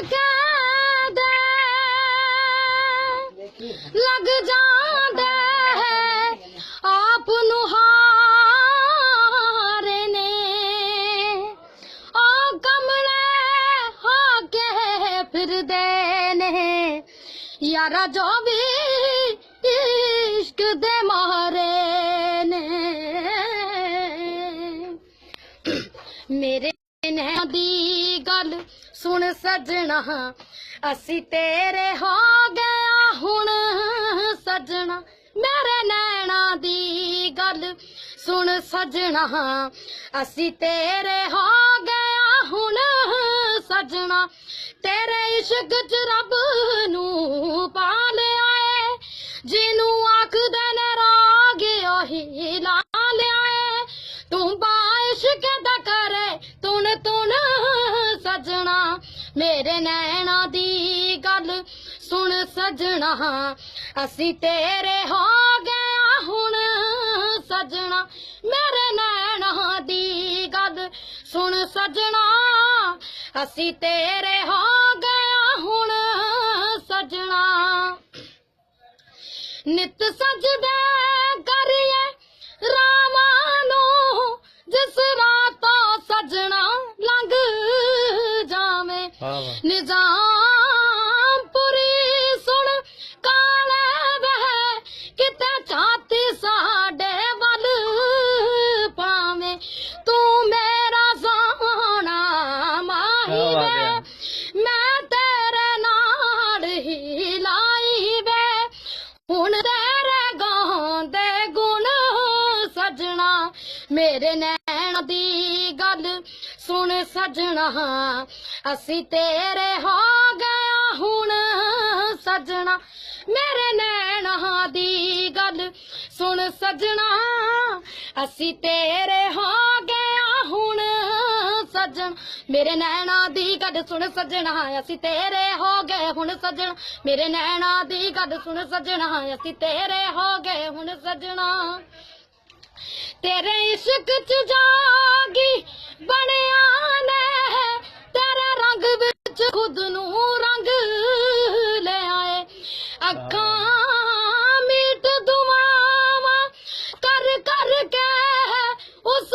ਕਹਿੰਦੇ ਲੱਗ ਜਾਂਦਾ ਹੈ, ਆਪ ਨੂੰ ਹਾਰੇ ਨੇ। ਆ ਕਮਲੇ ਹੋ ਕੇ ਫਿਰਦੇ ਨੇ। ਯਾਰਾ ਜੋ ਵੀ ਇਸ਼ਕ ਦੇ ਮਾਰੇ ਨੇ। ਮੇਰੇ ਨੇ ਦੀ ਸੁਣ ਸਜਣਾ, ਅਸੀਂ ਤੇਰੇ ਹੋ ਗਿਆ ਹੁਣ ਸਜਣਾ। ਮੇਰੇ ਨੈਣਾ ਦੀ ਗੱਲ ਸੁਣ ਸਜਣਾ, ਅਸੀਂ ਤੇਰੇ ਹੋ ਗਿਆ ਹੁਣ ਸਜਣਾ। ਤੇਰੇ ਇਸ਼ਕ ਚ ਰੱਬ ਨੂੰ ਪਾ ਲਿਆ ਏ, ਜਿਹਨੂੰ ਆਖਦੇ ਨੇ ਰਾਗ ਉਹੀ ਲਾ ਲਿਆ ਏ। ਤੂੰ ਬਾਇਸ਼ ਦਾ ਨੈਣਾ ਦੀ ਗੱਲ ਸੁਣ ਸਜਣਾ, ਅਸੀਂ ਤੇਰੇ ਹੋ ਗਿਆ ਹੁਣ ਸਜਣਾ। ਮੇਰੇ ਨੈਣਾ ਦੀ ਗੱਲ ਸੁਣ ਸਜਣਾ, ਅਸੀਂ ਤੇਰੇ ਹੋ ਗਿਆ ਹੁਣ ਸਜਣਾ। ਨਿਤ ਸਜਦੇ ਨਿਜ਼ਾਮਪੁਰੀ ਸੁਣ ਕਾਲੇ ਵਹਿ ਕਿਤੇ ਛਾਤੀ ਸਾਡੇ ਵੱਲ ਪਾਵੇਂ ਤੂੰ ਮੇਰਾ ਸੋਹਣਾ ਮਾਹੀ ਕਿਆ ਬਾਤ ਵੇ ਹੈ। ਮੈਂ ਤੇਰੇ ਨਾਲ ਹੀ ਲਾਈ ਵੇ ਹੁਣ ਮੇਰੇ ਨੈਣ ਦੀ ਗੱਲ ਸੁਣ ਸਜਣਾ, ਅਸੀਂ ਤੇਰੇ ਹੋ ਗਿਆ ਹੁਣ ਸਜਣਾ। ਮੇਰੇ ਨੈਣਾ ਦੀ ਗੱਲ ਸੁਣ ਸਜਣਾ, ਅਸੀਂ ਤੇਰੇ ਹੋ ਗਿਆ ਹੁਣ ਸਜਣ। ਮੇਰੇ ਨੈਣਾ ਦੀ ਗੱਲ ਸੁਣ ਸਜਣਾ, ਅਸੀਂ ਤੇਰੇ ਹੋ ਗਏ ਹੁਣ ਸਜਣ। ਮੇਰੇ ਨੈਣਾ ਦੀ ਗੱਲ ਸੁਣ ਸਜਣਾ, ਅਸੀਂ ਤੇਰੇ ਹੋ ਗਏ ਹੁਣ ਸਜਣਾ। ਤੇਰੇ ਇਸ਼ਕ ਚ ਜਾਗੀ ਬਣਿਆ ਨੇ ਤੇਰੇ ਰੰਗ ਵਿੱਚ ਖੁਦ ਨੂੰ ਰੰਗ ਲੈ ਆਏ। ਅੱਖਾਂ ਮੀਟ ਦੁਆਵਾਂ ਕਰ ਕਰ ਕੇ ਉਸ